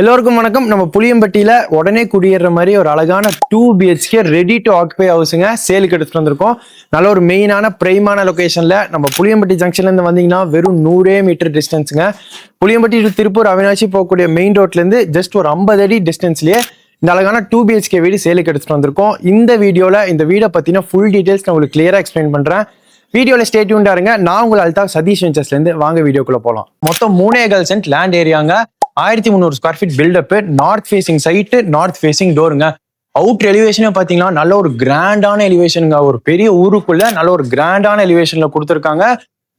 எல்லோருக்கும் வணக்கம். நம்ம புளியம்பட்டியில உடனே குடியேற மாதிரி ஒரு அழகான two BHK ready to occupy ஹவுஸுங்க சேலுக்கு எடுத்துட்டு வந்திருக்கோம். நல்ல ஒரு மெயினான பிரைமான லொகேஷன்ல நம்ம புளியம்பட்டி ஜங்ஷன்ல இருந்து வந்தீங்கன்னா வெறும் நூறே மீட்டர் டிஸ்டன்ஸுங்க புளியம்பட்டி டு திருப்பூர் அவினாசி போகக்கூடிய மெயின் ரோட்ல இருந்து ஜஸ்ட் ஒரு ஐம்பது அடி டிஸ்டன்ஸ்லயே இந்த அழகான டூ பிஹெச்கே வீடு சேலுக்கு எடுத்துட்டு வந்திருக்கோம். இந்த வீடியோல இந்த வீடை பத்தின ஃபுல் டீடைல்ஸ் நான் உங்களுக்கு கிளியரா எக்ஸ்பிளைன் பண்றேன். வீடியோல ஸ்டே இருங்க. நான் உங்கள் அல்தாப் சதீஷ் வெஞ்சர்ஸ்ல இருந்து வாங்க வீடியோக்குள்ள போலாம். மொத்தம் மூணே கல் சென்ட் லேண்ட் ஏரியாங்க ஆயிரத்தி முந்நூறு square feet built up north facing site north facing டோருங்க out எலிவேஷனே பார்த்தீங்கன்னா நல்ல ஒரு கிராண்டான எலிவேஷனுங்க ஒரு பெரிய ஊருக்குள்ள நல்ல ஒரு கிராண்டான எலிவேஷன்ல கொடுத்துருக்காங்க.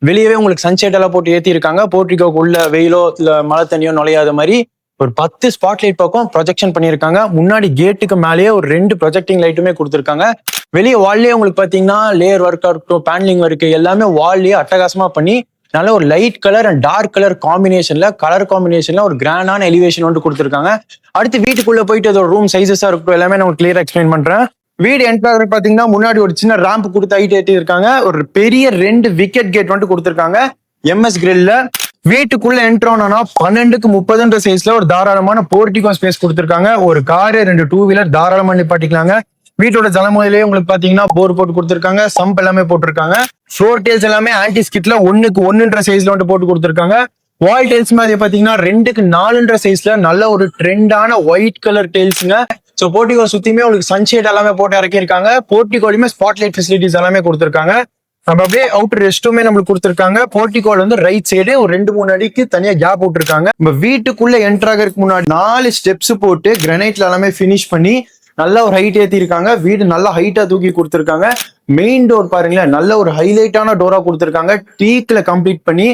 வெளியவே உங்களுக்கு சன்செட் எல்லாம் போட்டு ஏத்தி இருக்காங்க போர்ட்டிகோக்கு உள்ள வெயிலோ இல்லை மழை தண்ணியோ நுழையாத மாதிரி ஒரு பத்து ஸ்பாட் லைட் பக்கம் ப்ரொஜெக்ஷன் பண்ணியிருக்காங்க. முன்னாடி கேட்டுக்கு மேலேயே ஒரு ரெண்டு ப்ரொஜெக்டிங் லைட்டுமே கொடுத்துருக்காங்க. வெளியே வால்லேயே உங்களுக்கு பார்த்தீங்கன்னா லேயர் ஒர்க்காக இருக்கட்டும் பேண்டிங் ஒர்க் எல்லாமே வால்லேயே அட்டகாசமாக பண்ணி நல்ல ஒரு light colour and dark colour காம்பினேஷன்ல கலர் காம்பினேஷன்ல ஒரு கிராண்டான எலிவேஷன் வந்து கொடுத்துருக்காங்க. அடுத்து வீட்டுக்குள்ள போயிட்டு அதோட ரூம் சைஸஸா இருக்கட்டும் எல்லாமே நான் கிளியரா எக்ஸ்பிளைன் பண்றேன். வீடு என்ட்ராக பாத்தீங்கன்னா முன்னாடி ஒரு சின்ன ரேம்ப் கொடுத்து ஹைட் ஏற்றி இருக்காங்க ஒரு பெரிய ரெண்டு விக்கெட் கேட் வந்து கொடுத்துருக்காங்க. எம்எஸ் கிரில்ல வீட்டுக்குள்ள என்ட்ரோனா பன்னெண்டுக்கு முப்பதுன்ற சைஸ்ல ஒரு தாராளமான போர்டிகோ ஸ்பேஸ் கொடுத்துருக்காங்க. ஒரு காரு ரெண்டு டூ வீலர் தாராளமா நிப்பாட்டிக்கலாங்க. வீட்டோட தலைமுறையிலேயே உங்களுக்கு பாத்தீங்கன்னா போர் போட்டு கொடுத்துருக்காங்க சம்ப் எல்லாமே போட்டிருக்காங்க. ஃப்ளோர் டேல்ஸ் எல்லாமே ஆன்டி ஸ்கிட்ல ஒண்ணுக்கு ஒன்னுன்ற சைஸ்ல வந்துட்டு போட்டு கொடுத்துருக்காங்க. வால் டேல்ஸ் மாதிரி பாத்தீங்கன்னா ரெண்டுக்கு நாலுன்ற சைஸ்ல நல்ல ஒரு ட்ரெண்டான ஒயிட் கலர் டேல்ஸுங்க ஸோ போர்ட்டிகோ சுத்தியுமே உங்களுக்கு சன்ஷேட் எல்லாமே போட்டு இறக்கியிருக்காங்க. போர்ட்டிகோலையுமே ஸ்பாட்லைட் ஃபெசிலிட்டிஸ் எல்லாமே கொடுத்துருக்காங்க. நம்ம அப்படியே அவுட்டர் ரெஸ்ட்டுமே நம்மளுக்கு கொடுத்துருக்காங்க. போர்ட்டிகோல வந்து ரைட் சைடு ஒரு ரெண்டு மூணு அடிக்கு தனியா கேப் விட்டுருக்காங்க நம்ம வீட்டுக்குள்ள என்ட்ராகிறதுக்கு முன்னாடி நாலு ஸ்டெப்ஸ் போட்டு கிரனைட்ல எல்லாமே ஃபினிஷ் பண்ணி நல்ல ஒரு ஹைட் ஏத்தி இருக்காங்க வீடு நல்லா ஹைட்டா தூக்கி கொடுத்துருக்காங்க. மெயின் டோர் பாருங்களேன் நல்ல ஒரு ஹைலைட்டான டோரா கொடுத்துருக்காங்க. டீக்ல கம்ப்ளீட் பண்ணி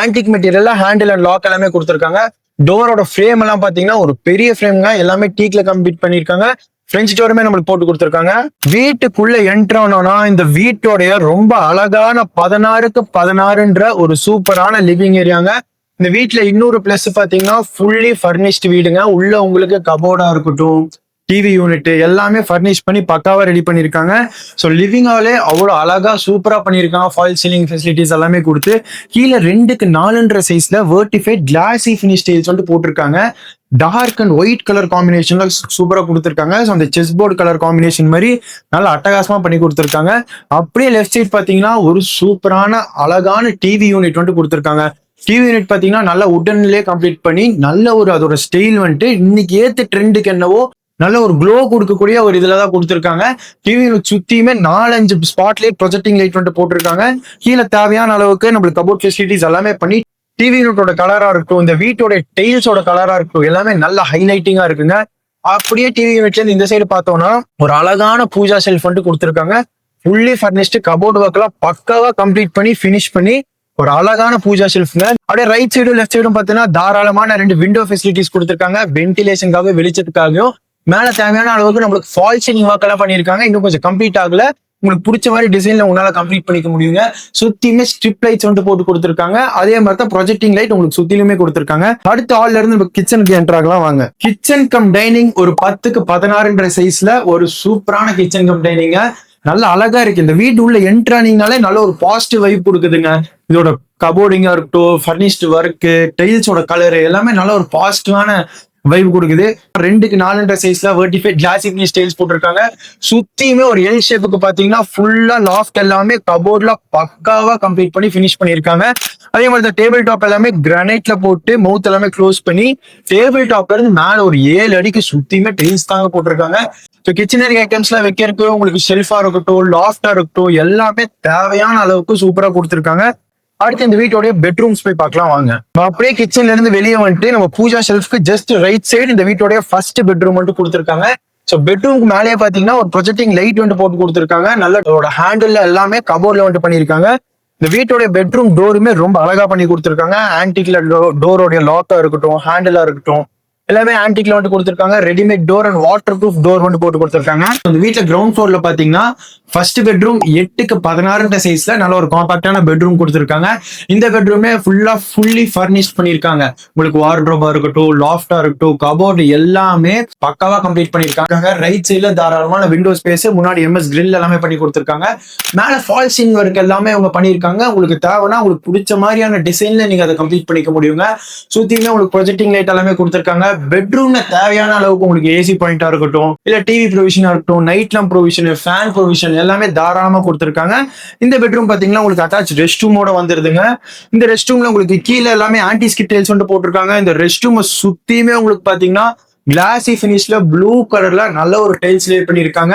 ஆன்டிக் மெட்டீரியல்ல ஹேண்டில் அண்ட் லாக் எல்லாமே கொடுத்துருக்காங்க. டோரோட ஃப்ரேம் எல்லாம் பாத்தீங்கன்னா ஒரு பெரிய ஃப்ரேம்ங்க எல்லாமே டீக்ல கம்ப்ளீட் பண்ணிருக்காங்க பிரெஞ்சு டோருமே நம்மளுக்கு போட்டு கொடுத்துருக்காங்க. வீட்டுக்குள்ள என்ட்ரு ஆனோம்னா இந்த வீட்டோடைய ரொம்ப அழகான பதினாறுக்கு பதினாறுன்ற ஒரு சூப்பரான லிவிங் ஏரியாங்க இந்த வீட்ல இன்னொரு பிளஸ் பாத்தீங்கன்னா ஃபுல்லி ஃபர்னிஷ்டு வீடுங்க. உள்ள உங்களுக்கு கபோர்டா இருக்கட்டும் டிவி யூனிட் எல்லாமே ஃபர்னிஷ் பண்ணி பக்காவா ரெடி பண்ணிருக்காங்க. ஸோ லிவிங் ஹாலே அவ்வளோ அழகா சூப்பரா பண்ணியிருக்காங்க ஃபால் சீலிங் ஃபெசிலிட்டிஸ் எல்லாமே கொடுத்து கீழே ரெண்டுக்கு நாலுன்ற சைஸ்ல வேர்டிஃபைட் கிளாசி ஃபினிஷ் டைல்ஸ் சொல்லிட்டு போட்டிருக்காங்க. டார்க் அண்ட் ஒயிட் கலர் காம்பினேஷன்ல சூப்பரா கொடுத்துருக்காங்க. ஸோ அந்த செஸ் போர்டு கலர் காம்பினேஷன் மாதிரி நல்லா அட்டகாசமா பண்ணி கொடுத்துருக்காங்க. அப்படியே லெஃப்ட் சைட் பாத்தீங்கன்னா ஒரு சூப்பரான அழகான டிவி யூனிட் வந்து கொடுத்துருக்காங்க. டிவி யூனிட் பாத்தீங்கன்னா நல்லா உடன்லயே கம்ப்ளீட் பண்ணி நல்ல ஒரு அதோட ஸ்டைல் வந்துட்டு இன்னைக்கு ஏத்த ட்ரெண்டுக்கு என்னவோ நல்ல ஒரு க்ளோ கொடுக்கக்கூடிய ஒரு இதுல தான் கொடுத்துருக்காங்க. டிவி சுத்தியுமே நாலஞ்சு ஸ்பாட் லைட் ப்ரொஜெக்டிங் லைட் வந்துட்டு போட்டிருக்காங்க. கீழே தேவையான அளவுக்கு நம்மளுக்கு கபோர்ட் ஃபெசிலிட்டிஸ் எல்லாமே பண்ணி டிவி யூனிட்டோட கலரா இருக்கும் இந்த வீட்டோட டைல்ஸோட கலரா இருக்கும் எல்லாமே நல்ல ஹைலைட்டிங்கா இருக்குங்க. அப்படியே டிவி யூனிட்ல இந்த சைடு பார்த்தோம்னா ஒரு அழகான பூஜா ஷெல்ஃப் வந்துட்டு கொடுத்துருக்காங்க. ஃபுல்லி ஃபர்னிஷ்டு கபோர்டு ஒர்க் எல்லாம் பக்காவா கம்ப்ளீட் பண்ணி ஃபினிஷ் பண்ணி ஒரு அழகான பூஜா ஷெல்ஃப்ங்க அப்படியே ரைட் சைடும் லெஃப்ட் சைடும் பார்த்தீங்கன்னா தாராளமான ரெண்டு விண்டோ ஃபெசிலிட்டிஸ் கொடுத்துருக்காங்க. வென்டிலேஷனுக்காக வெளிச்சத்துக்காகவும் மேல தேவையான அளவுக்கு நம்மளுக்கு ஃபால் ஒர்க் எல்லாம் பண்ணியிருக்காங்க. இன்னும் கொஞ்சம் கம்ப்ளீட் ஆகல. உங்களுக்கு பிடிச்ச மாதிரி டிசைன்ல உங்களால கம்ப்ளீட் பண்ணிக்க முடியுங்க. சுத்தியுமே ஸ்ட்ரிப் லைட்ஸ் வந்து போட்டு கொடுத்துருக்காங்க. அதே மாதிரி தான் ப்ரொஜெக்டிங் லைட் உங்களுக்கு சுத்திலுமே கொடுத்துருக்காங்க. அடுத்த ஹால்ல இருந்து நம்ம கிச்சனுக்கு என்டர் ஆகலாம் வாங்க. கிச்சன் கம் டைனிங் ஒரு பத்துக்கு பதினாறுன்ற சைஸ்ல ஒரு சூப்பரான கிச்சன் கம் டைனிங்க நல்ல அழகா இருக்கு. இந்த வீட்டு உள்ள என்ட்ரு ஆனீங்கனாலே நல்ல ஒரு பாசிட்டிவ் வைப் கொடுக்குதுங்க. இதோட கபோர்டிங்கா இருக்கட்டும் ஃபர்னிஷ்டு ஒர்க்கு டைல்ஸோட கலரு எல்லாமே நல்ல ஒரு பாசிட்டிவான வைப் கொடுக்குது. ரெண்டுக்கு நாலுன்ற சைஸ்ல வெர்டிஃபைட் கிளாசி ஃபினிஷ் டைல்ஸ் போட்டிருக்காங்க. சுத்தியுமே ஒரு எல் ஷேப்புக்கு பாத்தீங்கன்னா ஃபுல்லா லாஃப்ட் எல்லாமே கபோர்ட்ல பக்காவா கம்ப்ளீட் பண்ணி ஃபினிஷ் பண்ணிருக்காங்க அதே மாதிரி இந்த டேபிள் டாப் எல்லாமே கிரானைட்ல போட்டு மவுத் எல்லாமே க்ளோஸ் பண்ணி டேபிள் டாப்ல இருந்து மேல ஒரு ஏழு அடிக்கு சுத்தியுமே டைல்ஸ் தாங்க போட்டிருக்காங்க. ஸோ கிச்சனரி ஐட்டம்ஸ்லாம் வைக்கிறதுக்கு உங்களுக்கு ஷெல்ஃபா இருக்கட்டும் லாஃப்டா இருக்கட்டும் எல்லாமே தேவையான அளவுக்கு சூப்பரா கொடுத்துருக்காங்க. அடுத்து இந்த வீட்டோடைய பெட்ரூம்ஸ் போய் பார்க்கலாம் வாங்க. நம்ம அப்படியே கிச்சன்ல இருந்து வெளியே வந்துட்டு நம்ம பூஜா ஷெல்ஃப்க்கு ஜஸ்ட் ரைட் சைடு இந்த வீட்டோடைய ஃபர்ஸ்ட் பெட்ரூம் வந்துட்டு கொடுத்துருக்காங்க. ஸோ பெட்ரூம்க்கு மேலேயே பாத்தீங்கன்னா ஒரு ப்ரொஜெக்டிங் லைட் வந்து போட்டு கொடுத்துருக்காங்க. நல்ல அதோட ஹேண்டில் எல்லாமே கபோர்ட்ல வந்துட்டு பண்ணியிருக்காங்க. இந்த வீட்டோடைய பெட்ரூம் டோருமே ரொம்ப அழகா பண்ணி கொடுத்துருக்காங்க. ஆன்டிக்ல டோரோடைய லாக்கா இருக்கட்டும் ஹேண்டிலா இருக்கட்டும். எல்லாமே ஆன்டிக்ல வந்து கொடுத்துருக்காங்க. Readymade door and water proof door வந்து போட்டு கொடுத்துருக்காங்க. இந்த வீட்டுல கிரவுண்ட் ஃப்ளோர்ல பாத்தீங்கன்னா ஃபர்ஸ்ட் பெட்ரூம் எட்டுக்கு பதினாறுன்ற சைஸ்ல நல்ல ஒரு காம்பாக்டான பெட்ரூம் கொடுத்துருக்காங்க. இந்த பெட்ரூமே ஃபுல்லா ஃபுல்லி ஃபர்னிஷ் பண்ணிருக்காங்க உங்களுக்கு வார்ட்ரோபா இருக்கட்டும் லாஃப்டா இருக்கட்டும் கபோர்டு எல்லாமே பக்காவா கம்ப்ளீட் பண்ணிருக்காங்க ரைட் சைடுல தாராளமான விண்டோ ஸ்பேஸ் முன்னாடி எம்எஸ் கிரில் எல்லாமே பண்ணி கொடுத்துருக்காங்க. மேல ஃபால் சீன் ஒர்க் எல்லாமே அவங்க பண்ணிருக்காங்க உங்களுக்கு தேவைன்னா உங்களுக்கு பிடிச்ச மாதிரியான டிசைன்ல நீங்க அதை கம்ப்ளீட் பண்ணிக்க முடியுங்க. சுத்தியுமே உங்களுக்கு ப்ரொஜெக்டிங் லைட் எல்லாமே கொடுத்துருக்காங்க. பெட்ரூம்ல தேவையான அளவுக்கு உங்களுக்கு ஏசி பாயிண்டா இருக்கட்டும் இல்ல டிவி ப்ரொவிஷனா இருக்கட்டும் நைட் லாம் ப்ரொவிஷன் ஃபேன் ப்ரொவிஷன் எல்லாமே தாராளமா கொடுத்துருக்காங்க. இந்த பெட்ரூம் பாத்தீங்கன்னா உங்களுக்கு அட்டாச் ரெஸ்ட் ரூமோட வந்துருதுங்க. இந்த ரெஸ்ட் ரூம்ல உங்களுக்கு கீழே எல்லாமே ஆன்டி ஸ்கிட் டைல்ஸ் வந்து போட்டிருக்காங்க. இந்த ரெஸ்ட் ரூம் சுத்தியுமே உங்களுக்கு பாத்தீங்கன்னா கிளாசி ஃபினிஷ்ல ப்ளூ கலர்ல நல்ல ஒரு டைல்ஸ் லே பண்ணிருக்காங்க.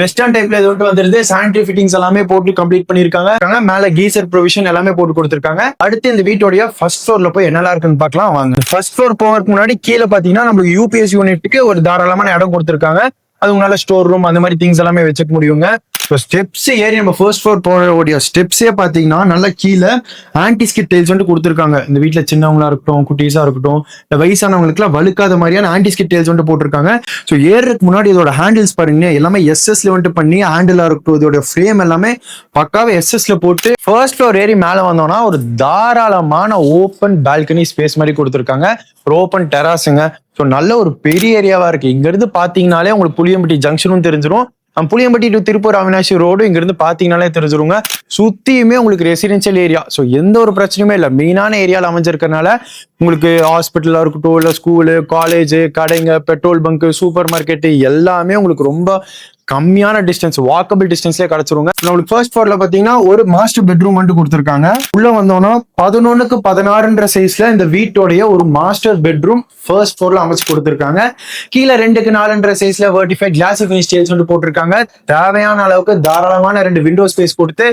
வெஸ்டர்ன் டைப்ல இது வந்துட்டு வந்துருது. சானிட்டரி ஃபிட்டிங்ஸ் எல்லாமே போட்டு கம்ப்ளீட் பண்ணிருக்காங்க. மேல கீசர் ப்ரொவிஷன் எல்லாமே போட்டு கொடுத்துருக்காங்க. அடுத்து இந்த வீட்டோடைய ஃபர்ஸ்ட் ஃப்ளோர்ல போய் என்னெல்லாம் இருக்குன்னு பார்க்கலாம். வாங்க. ஃபர்ஸ்ட் ஃப்ளோர் போகிறதுக்கு முன்னாடி கீழே பாத்தீங்கன்னா நம்மளுக்கு யூபிஎஸ் யூனிட்டுக்கு ஒரு தாராளமான இடம் கொடுத்துருக்காங்க. அது உங்களால ஸ்டோர் ரூம் அந்த மாதிரி திங்ஸ் எல்லாமே வச்சுக்க முடியுங்க. இப்போ ஸ்டெப்ஸ் ஏறி நம்ம ஃபர்ஸ்ட் ஃப்ளோர் போகிற ஸ்டெப்ஸே பார்த்தீங்கன்னா நல்லா கீழே ஆன்டி ஸ்கிட் டைல்ஸ் வந்து கொடுத்துருக்காங்க. இந்த வீட்டில் சின்னவங்களா இருக்கட்டும் குட்டீஸாக இருக்கட்டும் இந்த வயசானவங்களுக்குலாம் வழுக்காத மாதிரியான ஆன்டி ஸ்கிட் டைல்ஸ் வந்து போட்டிருக்காங்க. ஸோ ஏறதுக்கு முன்னாடி இதோட ஹேண்டில்ஸ் பாருங்க எல்லாமே எஸ்எஸ்ல வந்துட்டு பண்ணி ஹேண்டிலாக இருக்கட்டும் இதோட ஃப்ரேம் எல்லாமே பக்காவே எஸ்எஸ்ல போட்டு ஃபர்ஸ்ட் ஃப்ளோர் ஏறி மேலே வந்தோம்னா ஒரு தாராளமான ஓப்பன் பால்கனி ஸ்பேஸ் மாதிரி கொடுத்துருக்காங்க. ஒரு ஓப்பன் டெராஸுங்க ஸோ நல்ல ஒரு பெரிய ஏரியாவாக இருக்குது இங்கேருந்து பார்த்தீங்கனாலே உங்களுக்கு புளியம்பட்டி ஜங்ஷனும் தெரிஞ்சிடும் புளியம்பட்டி டு திருப்பூர் அவினாசி ரோடு இங்கிருந்து பார்த்தீங்கனாலே தெரிஞ்சிருங்க. சுத்தியுமே உங்களுக்கு ரெசிடென்ஷியல் ஏரியா ஸோ எந்த ஒரு பிரச்சனையுமே இல்லை. மெயினான ஏரியாவில் அமைஞ்சிருக்கனால உங்களுக்கு ஹாஸ்பிட்டலா இருக்கட்டும் இல்லை ஸ்கூலு காலேஜு கடைங்க பெட்ரோல் பங்க் சூப்பர் மார்க்கெட்டு எல்லாமே உங்களுக்கு ரொம்ப கம்மியான டிஸ்டன்ஸ் வாக்கபிள் டிஸ்டன்ஸ்லேயே கிடைச்சிருங்க. நம்மளுக்கு ஃபர்ஸ்ட் ஃப்ளோர்ல பாத்தீங்கன்னா ஒரு மாஸ்டர் பெட்ரூம் வந்து கொடுத்துருக்காங்க. உள்ள வந்தோம்னா பதினொன்னுக்கு பதினாறுன்ற சைஸ்ல இந்த வீட்டோடைய ஒரு மாஸ்டர் பெட்ரூம் ஃபர்ஸ்ட் ஃப்ளோர்ல அமைச்சு கொடுத்துருக்காங்க. கீழே ரெண்டுக்கு நாலுன்ற சைஸ்ல வேர்டிஃபைட் கிளாஸ் ஃபினிஷ் ஸ்டேல்ஸ் வந்து போட்டிருக்காங்க. தேவையான அளவுக்கு தாராளமான ரெண்டு விண்டோ ஸ்பேஸ் கொடுத்து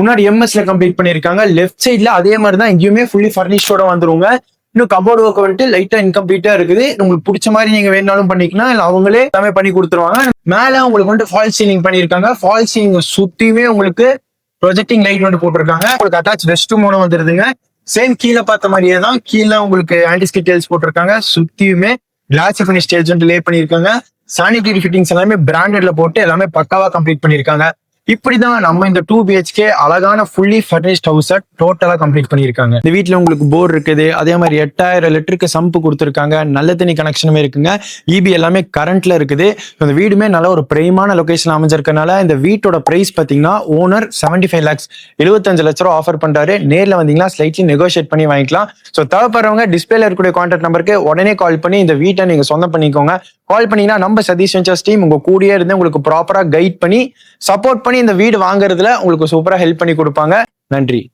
முன்னாடி எம்எஸ்ல கம்ப்ளீட் பண்ணிருக்காங்க லெஃப்ட் சைட்ல அதே மாதிரி தான் எங்கேயுமே ஃபுல்லி ஃபர்னிஷ்டோட வந்துருங்க. இன்னும் கபோர்டு ஒர்க் வந்துட்டு லைட்டா இன்கம்ப்ளீட்டா இருக்குது. உங்களுக்கு பிடிச்ச மாதிரி நீங்க வேணாலும் பண்ணிக்கலாம். இல்ல அவங்களே எல்லாமே பண்ணி கொடுத்துருவாங்க. மேல உங்களுக்கு வந்துட்டு ஃபால் சீலிங் பண்ணிருக்காங்க ஃபால் சீலிங் சுத்தியுமே உங்களுக்கு ப்ரொஜெக்டிங் லைட் வந்து போட்டிருக்காங்க. உங்களுக்கு அட்டாச் ரெஸ்ட் ரூமோட வந்துருதுங்க. சேம் கீழே பார்த்த மாதிரியே தான் கீழே உங்களுக்கு ஆன்டிஸ்கிட் டேல்ஸ் போட்டிருக்காங்க. சுத்தியுமே கிளாஸ் ஃபினிஷ் டைல்ஸ் வந்து லே பண்ணிருக்காங்க சானிடரி ஃபிட்டிங்ஸ் எல்லாமே பிராண்டட்ல போட்டு எல்லாமே பக்காவா கம்ப்ளீட் பண்ணிருக்காங்க இப்படிதான் நம்ம இந்த டூ பிஹெச்கே அழகான ஃபுல்லி ஃபர்னிஷ்ட் ஹவுஸை டோட்டலா கம்ப்ளீட் பண்ணியிருக்காங்க. இந்த வீட்டில் உங்களுக்கு போர் இருக்குது அதே மாதிரி எட்டாயிரம் லிட்டருக்கு சம்பு கொடுத்துருக்காங்க நல்ல தண்ணி கனெக்ஷனுமே இருக்குங்க இபி எல்லாமே கரண்ட்ல இருக்குது. இந்த வீடுமே நல்ல ஒரு பிரைமான லொகேஷன் அமைஞ்சிருக்கனால இந்த வீட்டோட பிரைஸ் பாத்தீங்கன்னா ஓனர் செவன்டி ஃபைவ் லேக்ஸ் எழுபத்தஞ்சு லட்ச ரூபா ஆஃபர் பண்றாரு. நேர்ல வந்தீங்கன்னா ஸ்லைட்லி நெகோஷியேட் பண்ணி வாங்கிக்கலாம். ஸோ தேவைப்படுறவங்க டிஸ்பிளேல இருக்கக்கூடிய கான்டாக்ட் நம்பருக்கு உடனே கால் பண்ணி இந்த வீட்டை நீங்க சொந்தம் பண்ணிக்கோங்க. கால் பண்ணீங்கன்னா நம்ம சதீஷ் வெஞ்சர்ஸ் டீம் உங்க கூடயே இருந்து உங்களுக்கு ப்ராப்பரா கைட் பண்ணி சப்போர்ட் பண்ணி இந்த வீடு வாங்குறதுல உங்களுக்கு சூப்பரா ஹெல்ப் பண்ணி கொடுப்பாங்க. நன்றி.